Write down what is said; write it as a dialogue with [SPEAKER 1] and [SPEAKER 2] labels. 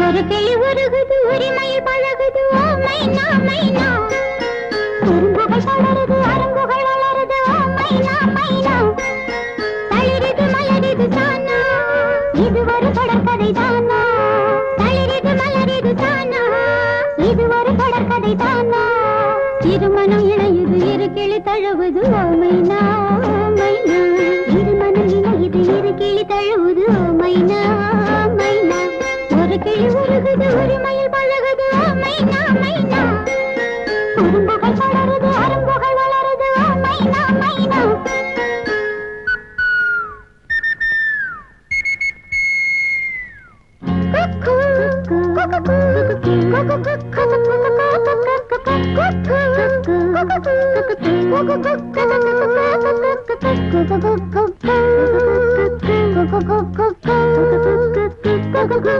[SPEAKER 1] ஒரு கிளி உருகுது உரிமையில் பழகுது. ஓ மைனா மைனா குறும்புகள் தொடருது அரும்புகள் வளருது. ஓ மைனா மைனா தளிருது மலருது தானா இது ஒரு தொடர்கதை தானா? தளிருது மலருது தானா இது ஒரு தொடர்கதை தானா? இருமனம் இணையுது இரு கிளி தழுவது. ஓ மைனா ஒரு கிளி உருகுது உரிமையில் பழகுது ஓ மைனா மைனா குறும்புகள் தொடருது அரும்புகள் வளருது ஓ மைனா மைனா Cuckoo.